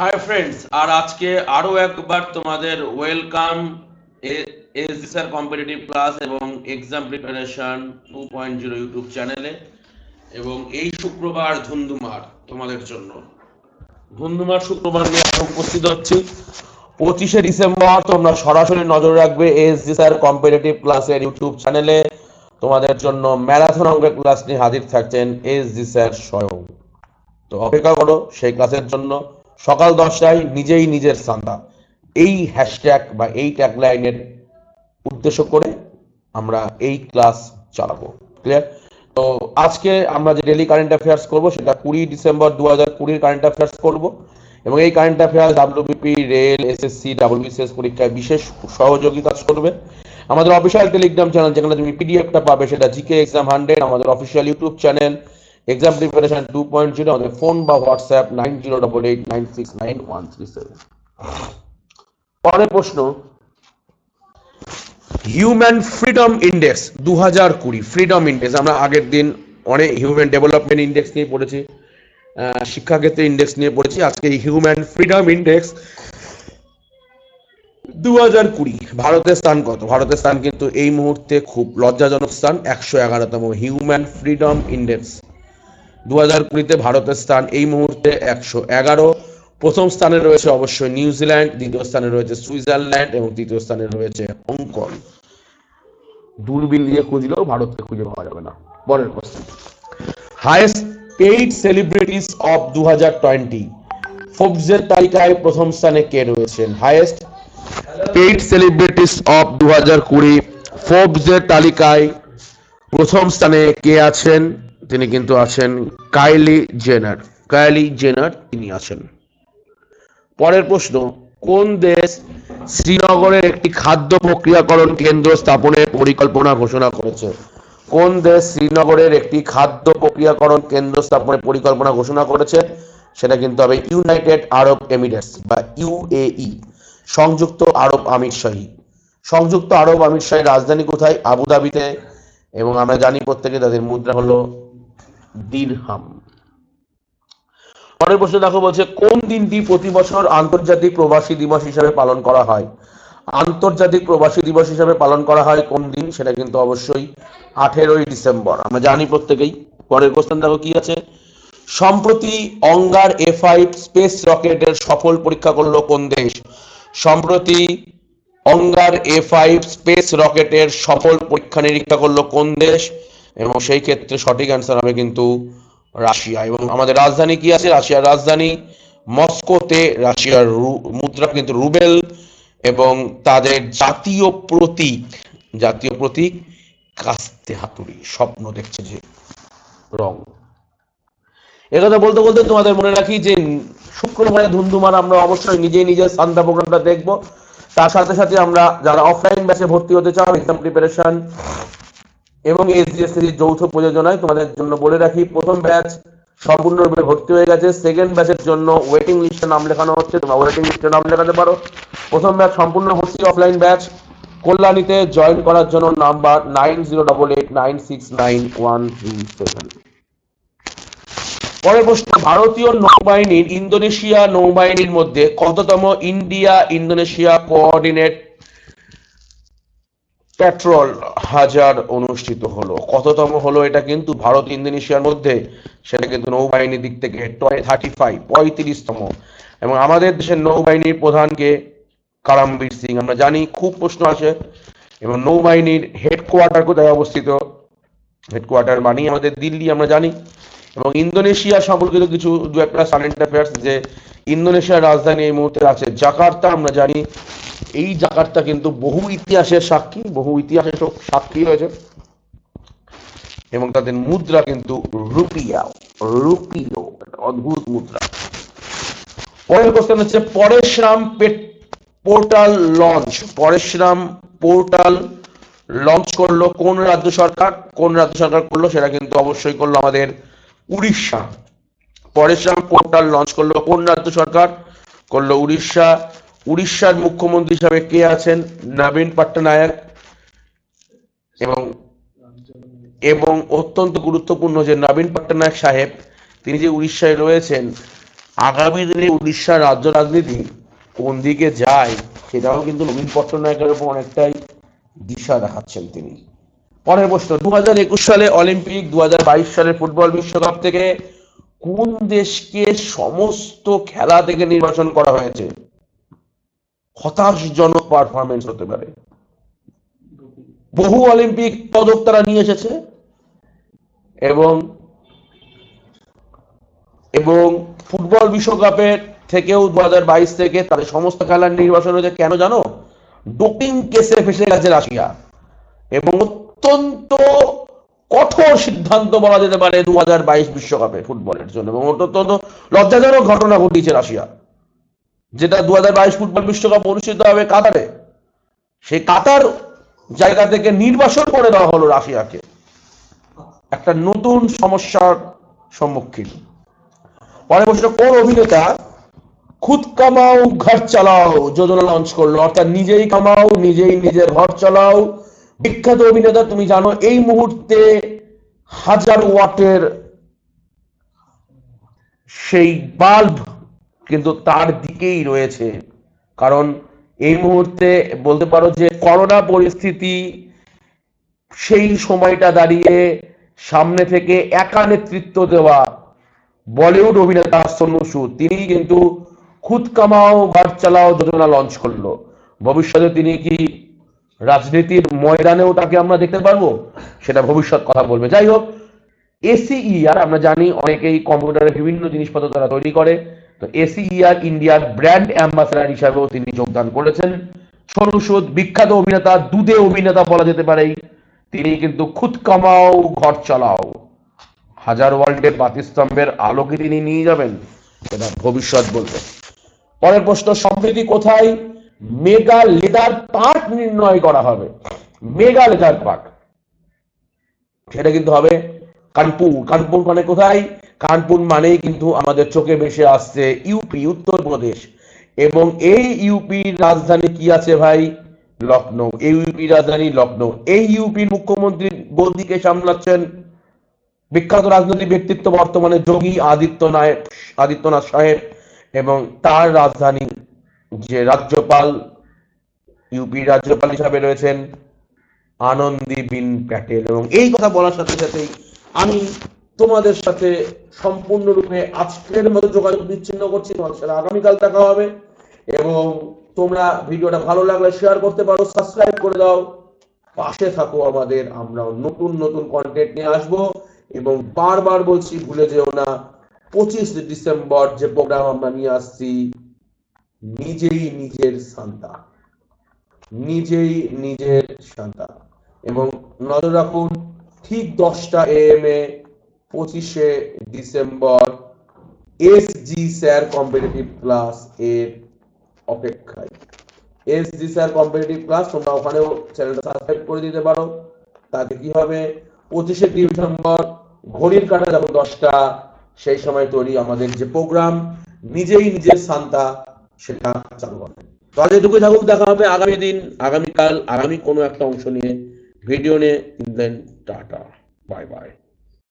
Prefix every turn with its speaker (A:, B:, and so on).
A: Hi friends আর আজকে আরও একবার তোমাদের welcome SD sir competitive class এবং exam preparation two point zero YouTube চ্যানেলে এবং এই শুক্রবার ধুন্ধুমার তোমাদের জন্য। ধুন্ধুমার শুক্রবার নিয়ে আমরা উপস্থিত হচ্ছি। পঁচিশে ডিসেম্বর তোমরা সরাসরি নজর রাখবে এসডি স্যার কম্পিটিটিভ ক্লাসের ইউটিউব চ্যানেলে তোমাদের জন্য ম্যারাথন অঙ্কের ক্লাস নিয়ে হাজির থাকছেন এসডি স্যার স্বয়ং। তো অপেক্ষা করো, সেই ক্লাসের জন্য। সকাল দশটায় নিজেই নিজের সান্দা। এই হ্যাশট্যাগ বা এই ট্যাগলাইনের উদ্দেশ্য করে আমরা এই ক্লাস চালাবো। ক্লিয়ার তো আজকে আমরা যে ডেলি কারেন্ট অ্যাফেয়ার্স করব, সেটা কুড়ি ডিসেম্বর দু হাজার কুড়ির কারেন্ট অ্যাফেয়ার্স করব। এবং এই current affairs WBP rail SSC WBCS পরীক্ষায় বিশেষ সহযোগিতা করবে আমাদের অফিসিয়াল টেলিগ্রাম চ্যানেল যেখানে তুমি পিডিএফটা পাবে, সেটা জিকে এক্সাম হান্ড্রেড আমাদের official YouTube channel exam preparation two point zero আমাদের ফোন বা WhatsApp nine zero double eight nine six nine one three seven পরের প্রশ্ন হিউম্যান ফ্রিডম ইন্ডেক্স দু হাজার কুড়ি ফ্রিডম ইন্ডেক্স আমরা আগের দিন অনেক হিউম্যান ডেভেলপমেন্ট ইন্ডেক্স নিয়ে পড়েছি শিক্ষাক্ষেত্রে ইন্ডেক্স নিয়ে পড়েছি, আজকে হিউম্যান ফ্রিডম ইন্ডেক্স দু হাজার কুড়ি, ভারতের স্থান কত? ভারতের স্থান কিন্তু এই মুহূর্তে খুব লজ্জাজনক স্থান, একশো এগারোতম হিউম্যান ফ্রিডম ইন্ডেক্স দু হাজার কুড়িতে ভারতের স্থান এই মুহূর্তে একশো এগারো। প্রথম স্থানে রয়েছে অবশ্যই নিউজিল্যান্ড, দ্বিতীয় স্থানে রয়েছে সুইজারল্যান্ড এবং তৃতীয় স্থানে রয়েছে হংকং। দূরবীন দিয়ে খুঁজলেও ভারতকে খুঁজে পাওয়া যাবে না। পরের প্রশ্ন। হাইয়েস্ট পেইড সেলিব্রিটিস অফ দু হাজার টোয়েন্টি। ফোর্বসের তালিকায় প্রথম স্থানে কে রয়েছেন? হায়েস্ট পেইড সেলিব্রিটিস অফ দু হাজার কুড়ি। ফোর্বসের তালিকায় প্রথম স্থানে কে আছেন? তিনি কিন্তু আছেন কাইলি জেনার কাইলি জেনার তিনি আছেন। পরের প্রশ্ন, কোন দেশ শ্রীনগরের একটি খাদ্য প্রক্রিয়াকরণ কেন্দ্র স্থাপনের পরিকল্পনা ঘোষণা করেছে? কোন দেশ শ্রীনগরের একটি খাদ্য প্রক্রিয়াকরণ কেন্দ্র স্থাপনের পরিকল্পনা ঘোষণা করেছে? সেটা কিন্তু হবে ইউনাইটেড আরব এমিরেটস বা ইউএই সংযুক্ত আরব আমির শাহী। সংযুক্ত আরব আমির শাহীর রাজধানী কোথায়? আবুধাবিতে। এবং আমরা জানি প্রত্যেকে তাদের মুদ্রা হলো দিরহাম। পরের প্রশ্ন দেখো বলছে, কোন দিনটি প্রতি বছর আন্তর্জাতিক প্রবাসী দিবস হিসাবে পালন করা হয়? আন্তর্জাতিক প্রবাসী দিবস হিসাবে পালন করা হয় কোন দিন? সেটা কিন্তু অবশ্যই আঠেরোই ডিসেম্বর। আমরা জানি প্রত্যেকেই। পরের কোশ্চেন দেখো কি আছে? সম্প্রতি অঙ্গার এ ফাইভ স্পেস রকেটের সফল পরীক্ষা করল কোন দেশ? সম্প্রতি অঙ্গার এ ফাইভ স্পেস রকেটের সফল পরীক্ষা নিরীক্ষা করল কোন দেশ? এবং সেই ক্ষেত্রে সঠিক অ্যান্সার হবে কিন্তু রাশিয়া এবং আমাদের রাজধানী কি আছে? রাশিয়ার রাজধানী মস্কোতে রাশিয়ার মুদ্রা কিন্তু রুবেল এবং তাদের জাতীয় প্রতীক জাতীয় প্রতীক কাস্তে হাতুড়ি, স্বপ্ন দেখছে যে রং। একথা বলতে বলতে তোমাদের মনে রাখি যে শুক্রবারে ধুমধুমার আমরা অবশ্যই নিজেই নিজের সান্তা প্রোগ্রামটা দেখব। তার সাথে সাথে আমরা যারা অফলাইন ব্যাচে ভর্তি হতে চাও এক্সাম প্রিপারেশন এবং এসডিএসসির যৌথ প্রযোজনায় তোমাদের জন্য বলে রাখি, প্রথম ব্যাচ সম্পূর্ণরূপে ভর্তি হয়ে গেছে সেকেন্ড ব্যাচের জন্য ওয়েটিং লিস্টে নাম লেখানো হচ্ছে, তোমরা ওয়েটিং লিস্টে নাম লেখাতে পারো। প্রথম ব্যাচ সম্পূর্ণ ভর্তি অফলাইন ব্যাচ কল্যাণীতে জয়েন করার জন্য number nine zero double eight nine six nine one three seven পরের প্রশ্ন, ভারতীয় নৌবাহিনীর ইন্দোনেশিয়া নৌবাহিনীর মধ্যে কততম ইন্ডিয়া ইন্দোনেশিয়া কোঅর্ডিনেট পেট্রোল হাজার অনুষ্ঠিত হলো। কততম হলো এটা কিন্তু ভারত ইন্দোনেশিয়ার মধ্যে, সেটা কিন্তু নৌবাহিনীর দিক থেকে থার্টি ফাইভ, পঁয়ত্রিশতম। এবং আমাদের দেশের নৌবাহিনীর প্রধানকে কারামবীর সিং। আমরা জানি, খুব প্রশ্ন আসে এবং নৌবাহিনীর হেডকোয়ার্টার কোথায় অবস্থিত। হেডকোয়ার্টার মানেই আমাদের দিল্লি, আমরা জানি। এবং ইন্দোনেশিয়া সম্পর্কিত কিছু দু একটা কারেন্ট অ্যাফেয়ার্স যে ইন্দোনেশিয়ার রাজধানী এই মুহূর্তে আছে জাকার্তা, আমরা জানি। এই জাকার্তা কিন্তু বহু ইতিহাসের সাক্ষী, বহু ইতিহাসের সাক্ষী হয়েছে। এবং তাদের মুদ্রা কিন্তু রুপিয়া রুপিও অদ্ভুত মুদ্রা। পরের কোশ্চেন হচ্ছে, Parashuram portal launch. Parashuram portal launch করল কোন রাজ্য সরকার? কোন রাজ্য সরকার করল? সেটা কিন্তু অবশ্যই করল আমাদের উড়িষ্যা। পরেশরাম পোর্টাল লঞ্চ করল কোন রাজ্য সরকার? করল উড়িষ্যা। উড়িষ্যার মুখ্যমন্ত্রী হিসাবে কে আছেন? নবীন পট্টনায়ক এবং এবং অত্যন্ত গুরুত্বপূর্ণ যে নবীন পট্টনায়ক সাহেব, তিনি যে উড়িষ্যায় রয়েছেন, আগামী দিনে উড়িষ্যার রাজ্য রাজনীতি কোন দিকে যায় সেটাও কিন্তু নবীন পট্টনায়কের উপর অনেকটাই দিশা দেখাচ্ছেন তিনি। পরের প্রশ্ন দু হাজার একুশ সালে অলিম্পিক দু সালের ফুটবল বিশ্বকাপ থেকে কোন দেশকে সমস্ত খেলা থেকে নির্বাচন করা হয়েছে? হতাশজনক পারফরমেন্স হতে পারে। বহু অলিম্পিক পদক তারা নিয়ে এসেছে এবং এবং ফুটবল বিশ্বকাপের থেকেও দু হাজার বাইশ থেকে তাদের সমস্ত খেলার নির্বাচন হয়েছে। কেন জানো? ডোপিং কেসে ফেসে গেছে রাশিয়া এবং অত্যন্ত কঠোর সিদ্ধান্ত বলা যেতে পারে দু বিশ্বকাপে ফুটবলের জন্য এবং অত্যন্ত লজ্জাজনক ঘটনা ঘটিয়েছে রাশিয়া। যেটা দু হাজার বাইশ ফুটবল বিশ্বকাপ অনুষ্ঠিত হবে কাতারে, সেই কাতার জায়গা থেকে নির্বাসন করে দেওয়া হলো রাশিয়াকে। একটা নতুন সমস্যার সম্মুখীন। পরে প্রশ্ন কোন অভিনেতা খুদ কামাও ঘর চালাও যোজনা লঞ্চ করল, অর্থাৎ নিজেই কামাও, নিজেই নিজের ঘর চালাও। বিখ্যাত অভিনেতা, তুমি জানো, এই মুহূর্তে হাজার ওয়াটের সেই বাল্ব কিন্তু তার দিকেই রয়েছে। কারণ এই মুহূর্তে বলতে পারো যে করোনা পরিস্থিতি সেই সময়টা দাঁড়িয়ে সামনে থেকে একা নেতৃত্ব দেওয়া বলিউড অভিনেতা সোনু সুদ তিনি কিন্তু খুদ কামাও ঘর চালাও যোজনা লঞ্চ করল। ভবিষ্যতে তিনি কি রাজনীতির ময়দানেও তাকে আমরা দেখতে পারব? সেটা ভবিষ্যৎ কথা বলবে। যাই হোক, এসিই, আর আমরা জানি অনেকেই কম্পিউটারে বিভিন্ন জিনিসপত্র তারা তৈরি করে। তো এসিইআর ইন্ডিয়ার ব্র্যান্ড অ্যাম্বাসেডার হিসাবেও তিনি যোগদান করেছেন। সোনু সুদ বিখ্যাত অভিনেতা, দুধে অভিনেতা বলা যেতে পারে। তিনি কিন্তু খুদ কামাও, ঘর চালাও। হাজার ওয়ার্ল্ডের বাতিস্তম্ভের আলোকে তিনি নিয়ে যাবেন সেটা ভবিষ্যৎ বলবে। পরের প্রশ্ন, সম্প্রীতি কোথায়? মেগা লেদার পার্ক নির্ণয় করা হবে। Mega leather park. সেটা কিন্তু হবে কানপুর। কানপুর মানে কোথায়? কানপুর মানেই কিন্তু আমাদের চোখে ভেসে আসছে ইউপি উত্তরপ্রদেশ এবং এই ইউপির রাজধানী কি আছে ভাই? লখনৌ এই ইউপির রাজধানী লখনৌ এই ইউপির মুখ্যমন্ত্রী গদিকে সামলাচ্ছেন বিখ্যাত রাজনৈতিক ব্যক্তিত্ব বর্তমানে যোগী আদিত্যনাথ আদিত্যনাথ সাহেব এবং তার রাজধানী যে রাজ্যপাল, ইউপি রাজ্যপাল হিসাবে রয়েছেন আনন্দীবিন প্যাটেল। এবং এই কথা বলার সাথে সাথেই আমি তোমাদের সাথে সম্পূর্ণরূপে আজকের মতো যোগাযোগ বিচ্ছিন্ন করছি। তোমাদের সাথে আগামীকাল দেখা হবে এবং তোমরা ভিডিওটা ভালো লাগলে শেয়ার করতে পারো সাবস্ক্রাইব করে দাও। পাশে থাকো আমাদের, আমরা নতুন নতুন কন্টেন্ট নিয়ে আসব এবং বারবার বলছি, ভুলে যেও না, পঁচিশ ডিসেম্বর যে প্রোগ্রাম আমরা নিয়ে আসছি, নিজেই নিজের সান্তা নিজেই নিজের সান্তা এবং নজর রাখুন, ঠিক দশটা এম এ পঁচিশে December S G sir competitive class এর অপেক্ষায়। S G sir competitive class তোমরা ওখানেও চ্যানেলটা সাবস্ক্রাইব করে দিতে পারো। তাতে কি হবে? পঁচিশে ডিসেম্বর ঘড়ির কাটা যখন দশটা, সেই সময় তৈরি আমাদের যে প্রোগ্রাম নিজেই নিজের সান্তা, সেটা চালু হবে। তো আজ এটুকু থাকুক, দেখা হবে আগামী দিন, আগামীকাল, আগামী কোনো একটা অংশ নিয়ে। ভিডিও নিয়ে দেন টাটা। Bye bye.